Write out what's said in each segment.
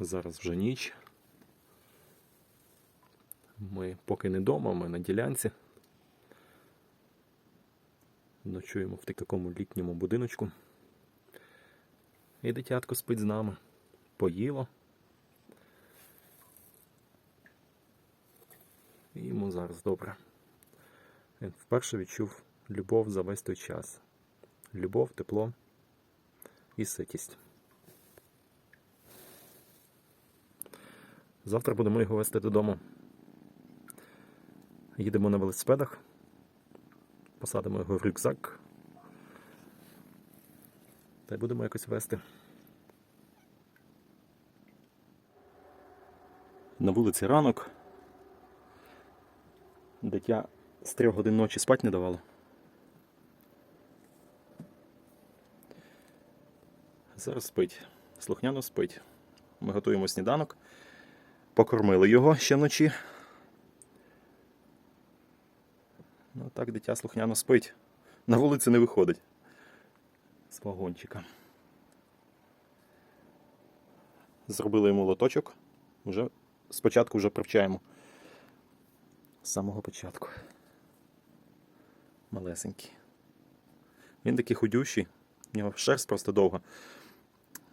Зараз вже ніч. Ми поки не вдома, ми на ділянці. Ночуємо в такому літньому будиночку. І дитятко спить з нами. Поїло. І йому зараз добре. Він вперше відчув любов за весь той час. Любов, тепло і ситість. Завтра будемо його вести додому. Їдемо на велосипедах, посадимо його в рюкзак. Та й будемо якось вести. На вулиці ранок. Дитя з трьох годин ночі спати не давало. Зараз спить. Слухняно спить. Ми готуємо сніданок. Покормили його ще вночі. Ну так дитя слухняно спить. На вулиці не виходить. З вагончика. Зробили йому лоточок. Уже спочатку вже привчаємо. З самого початку. Малесенький. Він такий худющий, в нього шерсть просто довга.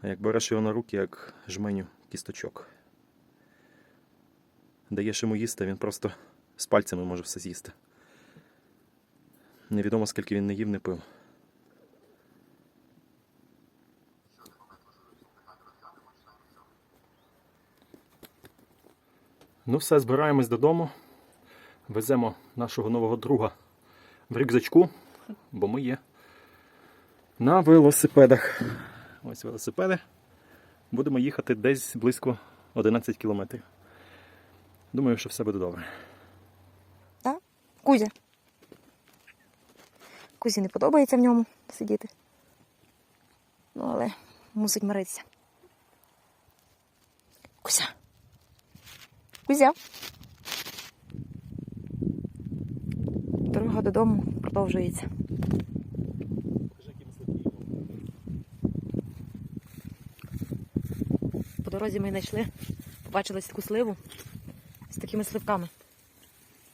А як береш його на руки, як жменю кісточок. Даєш йому їсти, він просто з пальцями може все з'їсти. Невідомо скільки він не їв, не пив. Ну все, збираємось додому. Веземо нашого нового друга в рюкзачку, бо ми є на велосипедах. Ось велосипеди. Будемо їхати десь близько 11 кілометрів. Думаю, що все буде добре. Так? Кузя. Кузі не подобається в ньому сидіти. Ну, але мусить миритися. Кузя. Кузя. Дорога додому продовжується. По дорозі ми знайшли, побачили таку сливу з такими сливками.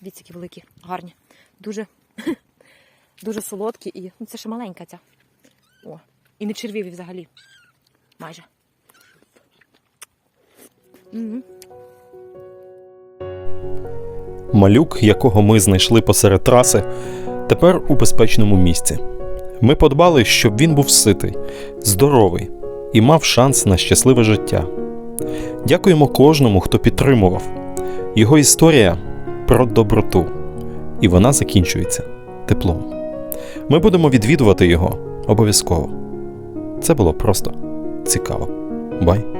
Дивіться, великі, гарні. Дуже, дуже солодкі і ну, це ще маленька ця. О, і не червиві взагалі. Майже. Мгм. Малюк, якого ми знайшли посеред траси, тепер у безпечному місці. Ми подбали, щоб він був ситий, здоровий і мав шанс на щасливе життя. Дякуємо кожному, хто підтримував. Його історія про доброту, і вона закінчується теплом. Ми будемо відвідувати його обов'язково. Це було просто цікаво. Бай!